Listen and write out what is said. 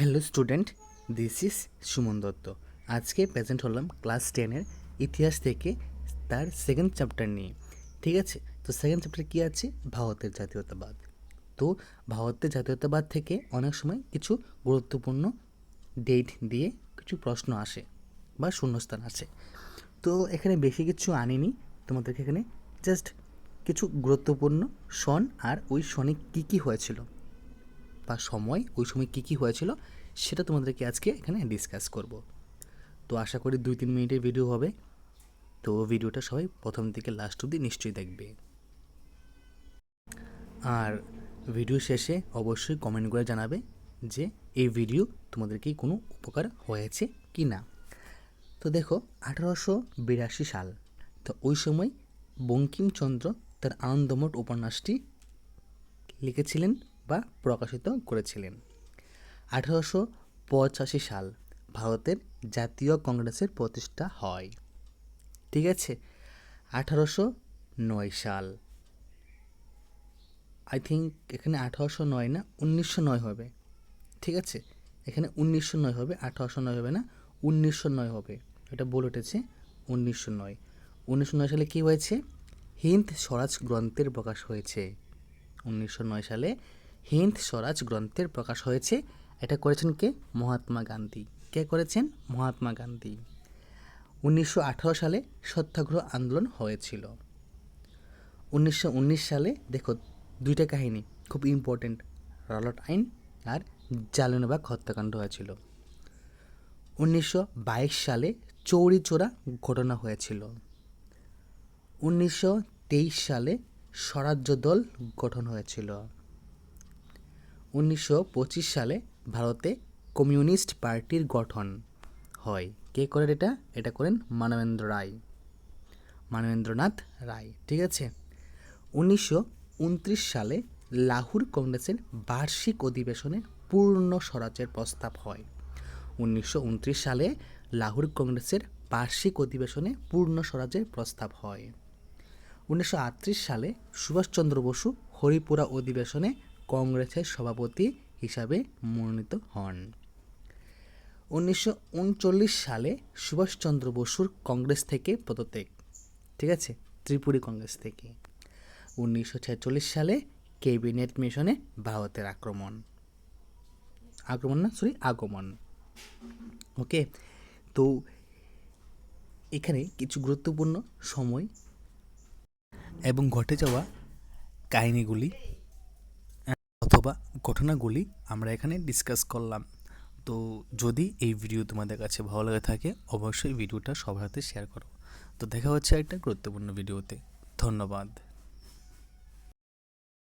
Hello student this is Suman Dutta আজকে present হলাম class টেনের ইতিহাস থেকে তার সেকেন্ড চ্যাপ্টার নিয়ে। ঠিক আছে? তো সেকেন্ড চ্যাপ্টার কী আছে? ভারতের জাতীয়তাবাদ। তো ভারতের জাতীয়তাবাদ থেকে অনেক সময় কিছু গুরুত্বপূর্ণ ডেট দিয়ে কিছু প্রশ্ন আসে বা শূন্যস্থান আসে। তো এখানে বেশি কিছু আনিনি। তোমাদেরকে এখানে জাস্ট কিছু গুরুত্বপূর্ণ সন আর ওই সনে কী কী হয়েছিল। বা সময়, ওই সময় কী কী হয়েছিল, সেটা তোমাদেরকে আজকে এখানে ডিসকাস করব। তো আশা করি দুই তিন মিনিটের ভিডিও হবে। তো ভিডিওটা সবাই প্রথম থেকে লাস্ট অবধি নিশ্চয়ই দেখবে। আর ভিডিও শেষে অবশ্যই কমেন্ট করে জানাবে যে এই ভিডিও তোমাদেরকে কোনো উপকার হয়েছে কি না। তো দেখো, আঠারোশো বিরাশি সাল। তো ওই সময় বঙ্কিমচন্দ্র তার আনন্দমঠ উপন্যাসটি লিখেছিলেন বা প্রকাশিত করেছিলেন। আঠারোশো পঁচাশি সাল ভারতের জাতীয় কংগ্রেসের প্রতিষ্ঠা হয়। ঠিক আছে? আঠারোশো নয় সাল। আই থিঙ্ক এখানে আঠারোশো নয় না, উনিশশো নয় হবে। ঠিক আছে? এখানে উনিশশো নয় হবে, আঠারোশো নয় হবে না, উনিশশো নয় হবে। এটা বলে উঠেছে, উনিশশো নয়। উনিশশো নয় সালে কী হয়েছে? হিন্দ স্বরাজ গ্রন্থের প্রকাশ হয়েছে। উনিশশো নয় সালে হিন্দ স্বরাজ গ্রন্থের প্রকাশ হয়েছে। এটা করেছেন কে? মহাত্মা গান্ধী। কে করেছেন? মহাত্মা গান্ধী। উনিশশো আঠারো সালে সত্যাগ্রহ আন্দোলন হয়েছিল। উনিশশো উনিশ সালে, দেখো, দুইটা কাহিনী, খুব ইম্পর্টেন্ট রলট আইন আর জালিয়ানবাগ হত্যাকাণ্ড হয়েছিল। উনিশশো বাইশ সালে চৌরি চোরা ঘটনা হয়েছিল। উনিশশো তেইশ সালে স্বরাজ্য দল গঠন হয়েছিল। উনিশশো পঁচিশ সালে ভারতে কমিউনিস্ট পার্টির গঠন হয়। কে করেন এটা? এটা করেন মানবেন্দ্র রায়। মানবেন্দ্রনাথ রায়, ঠিক আছে? উনিশশো উনত্রিশ সালে লাহোর কংগ্রেসের বার্ষিক অধিবেশনে পূর্ণ স্বরাজের প্রস্তাব হয়। উনিশশো উনত্রিশ সালে লাহোর কংগ্রেসের বার্ষিক অধিবেশনে পূর্ণ স্বরাজের প্রস্তাব হয়। উনিশশো আটত্রিশ সালে সুভাষচন্দ্র বসু হরিপুরা অধিবেশনে কংগ্রেসের সভাপতি হিসাবে মনোনীত হন। উনিশশো উনচল্লিশ সালে সুভাষচন্দ্র বসুর কংগ্রেস থেকে পদত্যাগ, ঠিক আছে? ত্রিপুরী কংগ্রেস থেকে। উনিশশো ছেচল্লিশ সালে ক্যাবিনেট মিশনে ভারতের আক্রমণ। আক্রমণ না? সরি আগমন। ওকে? তো এখানে কিছু গুরুত্বপূর্ণ সময় এবং ঘটে যাওয়া কাহিনীগুলি অথবা ঘটনাগুলি আমরা এখানে ডিসকাস করলাম। তো যদি এই ভিডিও তোমাদের কাছে ভালো লাগে থাকে, অবশ্যই ভিডিওটা সবার হাতে শেয়ার করো। তো দেখা হচ্ছে একটা গুরুত্বপূর্ণ ভিডিওতে ধন্যবাদ।